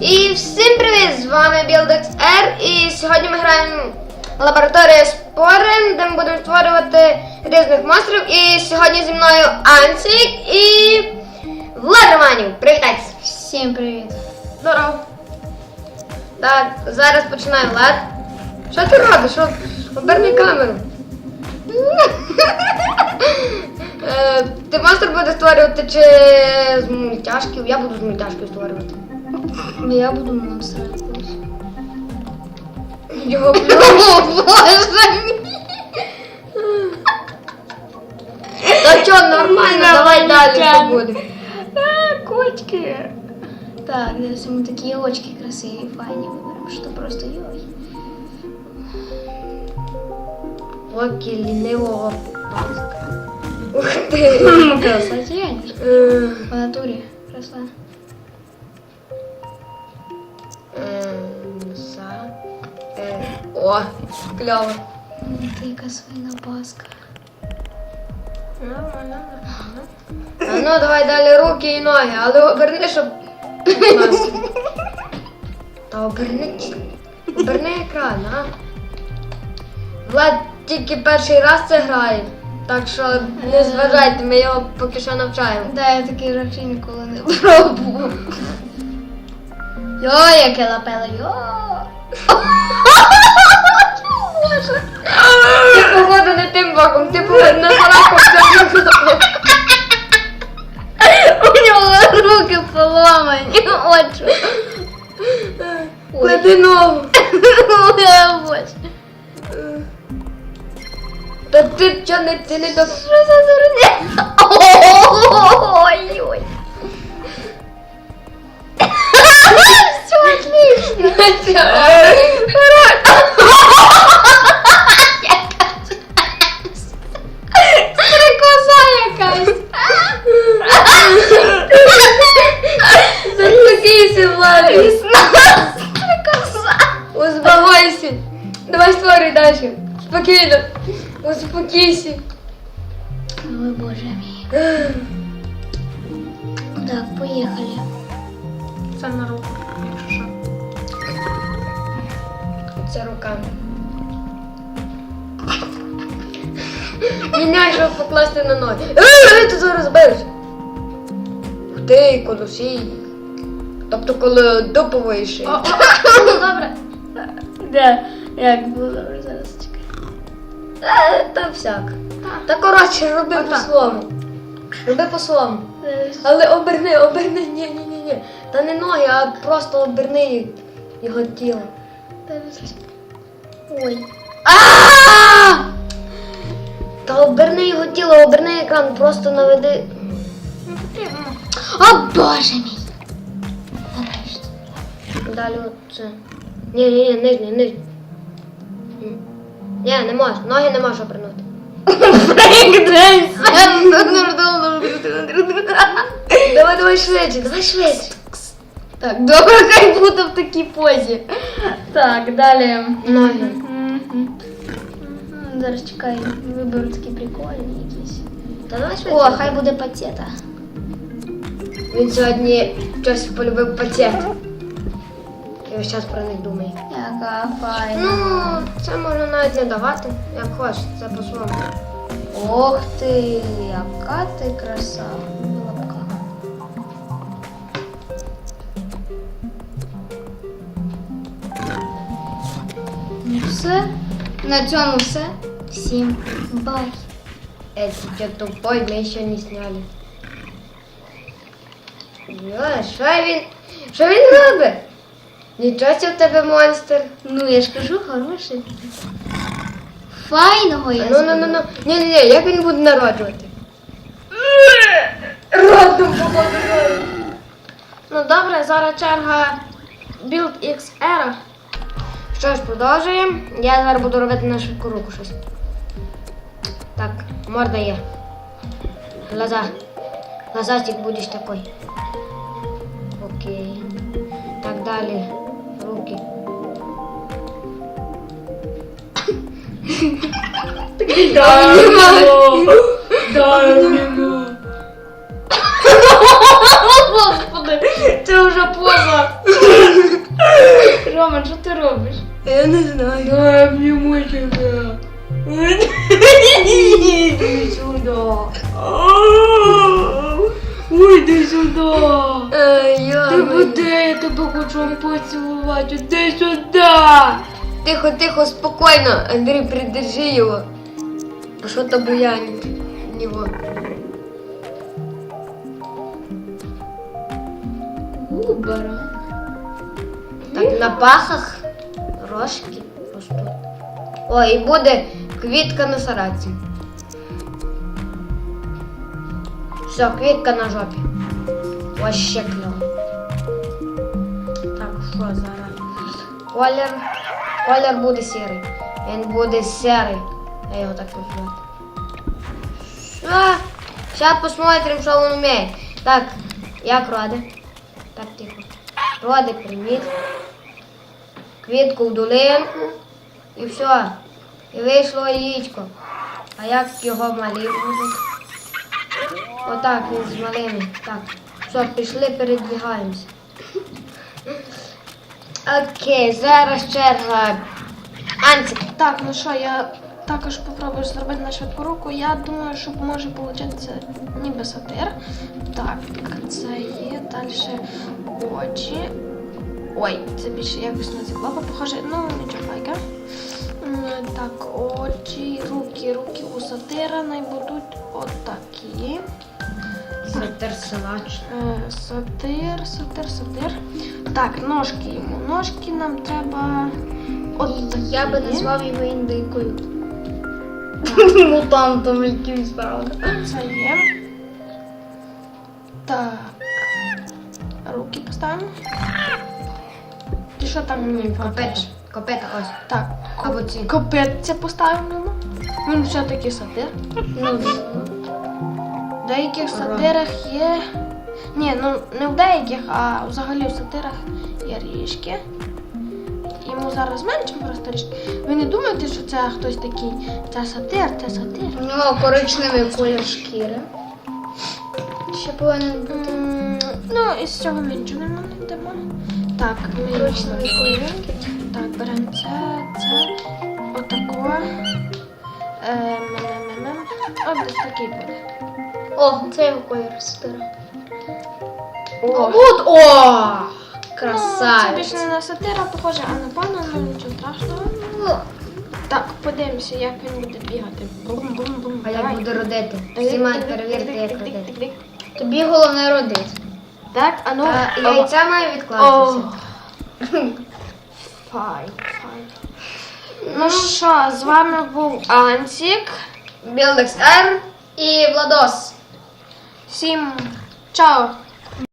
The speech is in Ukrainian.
І всім привіт! З вами Buildex R і сьогодні ми граємо лабораторія спори, де ми будемо створювати різних монстрів. І сьогодні зі мною Ансік і Влад Романів. Привітайтеся! Всім привіт. Здорово! Так, зараз починає Влад. Що ти робиш? Що? Оберни камеру. Е, Ти монстр буде створювати чи з мультяшків? Я буду з мультяшків створювати. Я буду монстра якогось. Його плюс. Боже мій. Та що, нормально, давай далі що буде. А, Кочки. Так, дивись, ми такі очки красиві, файні виберемо, що просто йой. Поки лінивого паска. Ух ти. Красотень. Е, По натурі. О, кльово. Ти яка свина паска. Нормально, нормально. А ну давай далі руки і ноги, але оберни, щоб. Та оберни. Оберни екран, а? Влад тільки перший раз це грає. Так що не зважайте, ми його поки що навчаємо. Да, я такий рахи ніколи не пробував. Йо, яке лапело, йо. Тим боком, ти походу на. У нього руки поломані, очі. Клади Боже. Та ти чо не ти не до. Що за дурня? Ой-ой. Все отлично. Успокойся. Давай створюй далі. Спокійно. Успокійся. Ой, боже мій. Так, поїхали. Це на руку, якщо що. Це руками. Міняй, щоб покласти на ноги. Ей, ти зараз збився. Ти, колосій. Тобто, коли. Ну, добре. Де? Як було добре зараз чекай. Е, Та всяк. Та коротше, роби по-своєму. Роби по-своєму. Але оберни, оберни, ні, ні, ні, ні. Та не ноги, а просто оберни його тіло. Ой. А! Та оберни його тіло, оберни екран, просто наведи. Не потрібно. О, боже мій. Нарешті. Далі оце. Ні, ні, ні, нижній, нижній. Ні, не можеш, ноги не можеш обернути. Давай, давай швидше, давай швидше. Так, добре, хай буде в такій позі. Так, далі. Ноги. Зараз чекай, виберу такі прикольні якісь. Та давай швидше. О, хай буде пацієта. Він сьогодні щось полюбив пацієнт І ось час про них думає. Яка файна. Ну, це можна навіть не давати, як хочеш, це по-своєму. Ох ти, яка ти краса. Лапка. Ну все. На цьому все. Всім бай. Эй, ты что тупой, мы еще не сняли. Йо, що він? Що він робить? Нічого в тебе монстр. Ну, я ж кажу, хороший. Файного я Ну, ну, ну, ну. Ні, ні, ні, як він буде народжувати? Ротом, походу, Ну добре, зараз черга Build XR. Що ж, продовжуємо. Я зараз буду робити на швидку руку щось. Так, морда є. Глаза. Глазастик будеш такой. Окей. Так далі. Господи. Це вже поза. Рома, що ти робиш? Я не знаю. Дай обніму тебе. Іди сюди. Ой, іди сюди. Я Ти буде, я тебе хочу поцілувати. Іди сюди. Тихо, тихо, спокойно. Андрей, придержи его. А что-то буянит него. У, баран. Так, на пахах рожки ростуть. О, і буде квітка на сараці. Все, квітка на жопі. Ось ще кльово. Так, що зараз? Колір. Колір буде сірий. Він буде сірий. Я його так назвати. Все. Сейчас посмотрим, що він вміє. Так, як роди? Так, тихо. Роди, привіт. Квітку в долинку. І все. І вийшло яєчко. А як його малі будуть? Отак він з малими. Так. Все, пішли, передвигаємося. Окей, зараз черга. Анцик. Так, ну що, я також попробую зробити на швидку руку. Я думаю, що може получитися ніби сатир. Так, це є далі очі. Ой, це більше якось на циклопа похоже. Ну, нічого файка. Так, очі, руки, руки у сатира най будуть отакі. Сатир силач. Е, Сатир, сатир, сатир. Так, ножки йому. Ножки нам треба. От такі. Я би назвав його індикою. мутантом якимсь, правда. Це є. Так. Руки поставимо. Ти що там мені покажеш? Копита ось. Так. Або ці. Копитця поставимо. Він все-таки сатир. Ну, В деяких сатирах є. Ні, ну не в деяких, а взагалі в сатирах є ріжки. Йому зараз менше просто ріжки. Ви не думаєте, що це хтось такий. Це сатир, це сатир. у нього коричневий колір шкіри. Ще повинен бути. М, Ну, із цього ми нічого не йдемо. Так, ми Коричневий колір. Так, беремо це, це, отако. Ем, ем. От десь такий буде. О, це його колір стира. О, От, о! Ну, це більше не на сатира похоже, а на пана, ну нічого страшного. Так, подивимося, як він буде бігати. Бум-бум-бум. А як буде родити? Всі мають перевірити, як родити. Тобі головне родити. Так, а ну. А яйця має відкластися. Файн, файн. Ну що, з вами був Ансік. Білдекс Р і Владос. Всім чао!